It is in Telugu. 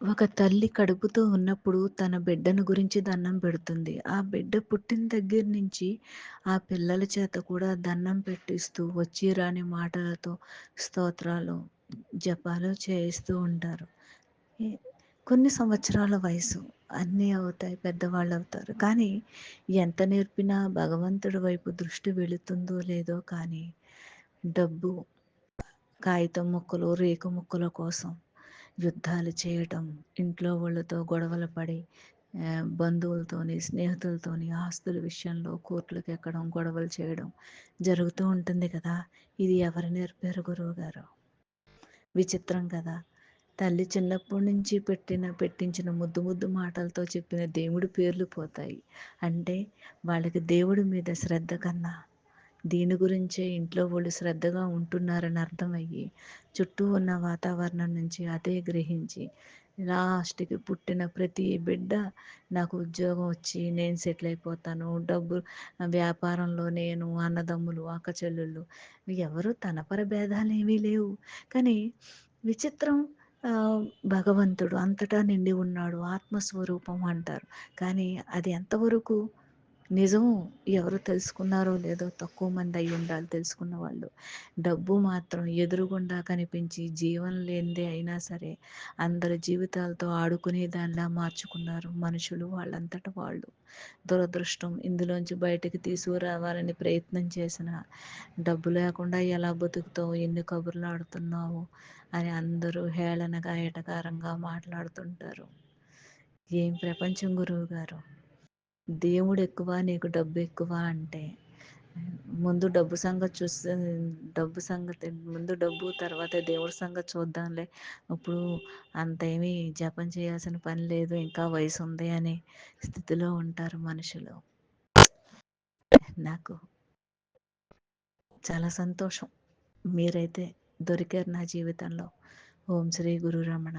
ఒక తల్లి కడుపుతో ఉన్నప్పుడు తన బిడ్డను గురించి దండం పెడుతుంది. ఆ బిడ్డ పుట్టిన దగ్గర నుంచి ఆ పిల్లల చేత కూడా దండం పెట్టిస్తూ వచ్చి రాని మాటలతో స్తోత్రాలు, జపాలు చేయిస్తూ ఉంటారు. కొన్ని సంవత్సరాల వయసు అన్నీ అవుతాయి. పెద్దవాళ్ళు అవుతారు కానీ ఎంత నేర్పినా భగవంతుడి వైపు దృష్టి వెళుతుందో లేదో కానీ డబ్బు, కాగితం ముక్కలు, రేకు ముక్కల కోసం యుద్ధాలు చేయటం, ఇంట్లో వాళ్ళతో గొడవలు పడి బంధువులతోని, స్నేహితులతోని ఆస్తుల విషయంలో కోర్టులకు ఎక్కడం, గొడవలు చేయడం జరుగుతూ ఉంటుంది కదా! ఇది ఎవరు నేర్పారు గురువుగారు? విచిత్రం కదా! తల్లి చిన్నప్పటి నుంచి పెట్టిన పెట్టించిన ముద్దు ముద్దు మాటలతో చెప్పిన దేవుడి పేర్లు పోతాయి. అంటే వాళ్ళకి దేవుడి మీద శ్రద్ధ కన్నా దీని గురించే ఇంట్లో వాళ్ళు శ్రద్ధగా ఉంటున్నారని అర్థమయ్యి చుట్టూ ఉన్న వాతావరణం నుంచి అదే గ్రహించి లాస్ట్‌కి పుట్టిన ప్రతి బిడ్డ నాకు ఉద్యోగం వచ్చి నేను సెటిల్ అయిపోతాను. డబ్బు వ్యాపారంలో నేను, అన్నదమ్ములు, అక్క చెల్లెళ్ళు ఎవరు తనపర ఏమీ లేవు. కానీ విచిత్రం భగవంతుడు అంతటా నిండి ఉన్నాడు. ఆత్మస్వరూపం అంటారు. కానీ అది ఎంతవరకు నిజం ఎవరు తెలుసుకున్నారో లేదో తక్కువ మంది అయ్యుండాలి తెలుసుకున్న వాళ్ళు. డబ్బు మాత్రం ఎదురుగుండా కనిపించి జీవం లేనిదే అయినా సరే అందరి జీవితాలతో ఆడుకునే దానిలా మార్చుకున్నారు మనుషులు వాళ్ళంతట వాళ్ళు. దురదృష్టం ఇందులోంచి బయటకు తీసుకురావాలని ప్రయత్నం చేసిన డబ్బు లేకుండా ఎలా బతుకుతావు? ఎన్ని కబుర్లు ఆడుతున్నావు అని అందరూ హేళనగా, ఎటకారంగా మాట్లాడుతుంటారు. ఏం ప్రపంచం గురువు గారు దేవుడు ఎక్కువ నీకు డబ్బు ఎక్కువ అంటే ముందు డబ్బు సంగతి చూస్తే డబ్బు సంగతి ముందు డబ్బు తర్వాత దేవుడి సంగతి చూద్దాంలే. ఇప్పుడు అంత ఏమీ జపం చేయాల్సిన పని లేదు. ఇంకా వయసు ఉంది అనే స్థితిలో ఉంటారు మనుషులు. నాకు చాలా సంతోషం. మీరైతే దొరికారు నా జీవితంలో. ఓం శ్రీ గురు రమణ.